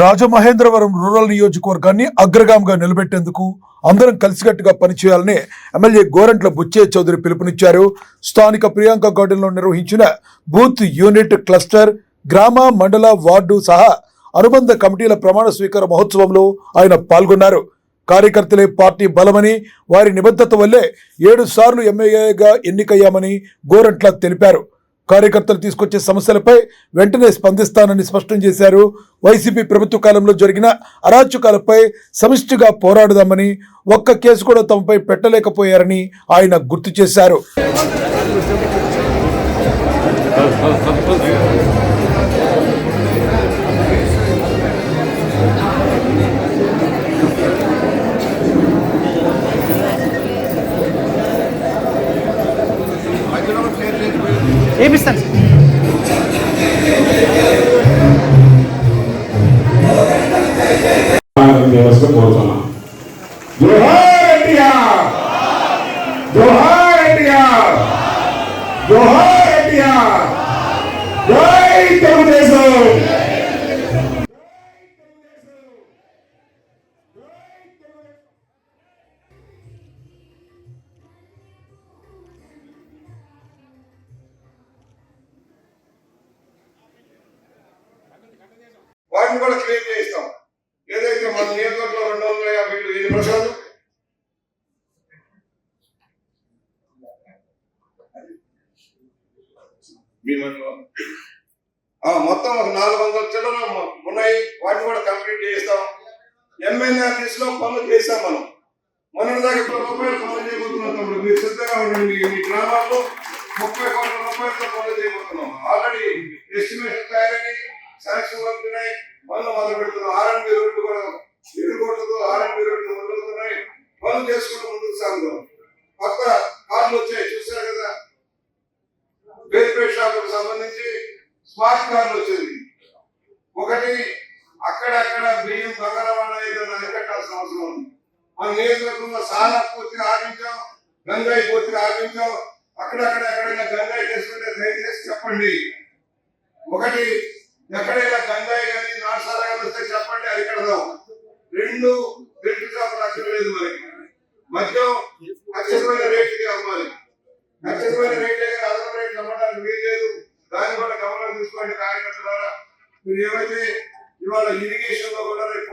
Rajamahendravaram rural నియోజకవర్గాన్ని అగ్రగామిగా నిలబెట్టేందుకు అందరం కలిసికట్టుగా పనిచేయాలని ఎమ్మెల్యే గోరంట్ల బుచ్చే చౌదరి పిలుపునిచ్చారు. స్థానిక ప్రియాంక గార్డెన్లో నిర్వహించిన బూత్ యూనిట్ క్లస్టర్ గ్రామ మండల వార్డు సహా అనుబంధ కమిటీల ప్రమాణ స్వీకార మహోత్సవంలో ఆయన పాల్గొన్నారు. కార్యకర్తలే పార్టీ బలమని వారి నిబద్ధత వల్లే ఏడు సార్లు ఎమ్మెల్యేగా ఎన్నికయ్యామని గోరంట్ల తెలిపారు. కార్యకర్తలు తీసుకొచ్చే సమస్యలపై వెంటనే స్పందిస్తానని స్పష్టం చేశారు. వైసీపీ ప్రభుత్వ కాలంలో జరిగిన అరాచకాలపై సమిష్టిగా పోరాడదామని ఒక్క కేసు కూడా తమపై పెట్టలేకపోయారని ఆయన గుర్తు చేశారు. వేపిస్తాను వ్యవస్థ జోహార్ ఎన్టీఆర్! జోహార్ ఎన్టీఆర్! వాటిని కూడా క్లియర్ చేయిస్తాం. ఏదైతే మన నియోజకవర్గంలో రెండు వందల యాభై ఎన్ని ప్రసాద్? మొత్తం ఒక నాలుగు వందల చిల్లర ఉన్నాయి. వాటిని కూడా కంప్లీట్ చేయిస్తాం. ఎంఎన్ఆర్ఎస్లో పనులు చేస్తాం మనం. మొన్నటి దాకా ఇప్పుడు రూపాయలు పనులు చేయబోతున్నాం తమ్ముడు. మీరు సిద్ధంగా ఉండండి. మీ గ్రామాల్లో ముప్పై కోట్ల రూపాయలతో పనులు చేయబోతున్నాం. ఆల్రెడీ ఎస్టిమేషన్ తయారని శాంక్షన్ అవుతున్నాయి పనులు మొదలు పెడుతున్నాం ఆర్ఎన్బి రోడ్లు కూడా ఎదుర్కొంటూ ఆర్ఎన్బి రోడ్లు మొదలవుతున్నాయి పనులు చేసుకుంటూ ముందుకు సాగుతాం పక్క కార్లు వచ్చాయి చూశారు కదా? వేర్పేట్ షాపులకు సంబంధించి స్మార్ట్ కార్లు వచ్చింది. ఒకటి అక్కడక్కడ బియ్యం దొంగ రవాణా ఏదైనా అరికట్టాల్సిన అవసరం ఉంది. మన నియోజకవర్గంలో సారా పూర్తిగా ఆపించాం గంగాయి పూర్తిగా ఆపించాం. అక్కడక్కడ ఎక్కడైనా గంగాయి చేసుకుంటే దయచేసి చెప్పండి. ఒకటి ఎక్కడైనా గంగాయి కానీ నాటుసారా కానీ వస్తే చెప్పండి అరికడదాం రెండు రెండు చేపలు లేదు మనకి మద్యం ఖచ్చితమైన రేటుకి అమ్మాలి. ఖచ్చితమైన రేట్లే కానీ అదనపు రేట్లు అమ్మడానికి వీల్లేదు. దాన్ని కూడా గమనం తీసుకోండి కార్యకర్తలారా. మీరు ఏమైతే ఇవాళ ఇరిగేషన్లో కూడా రేపు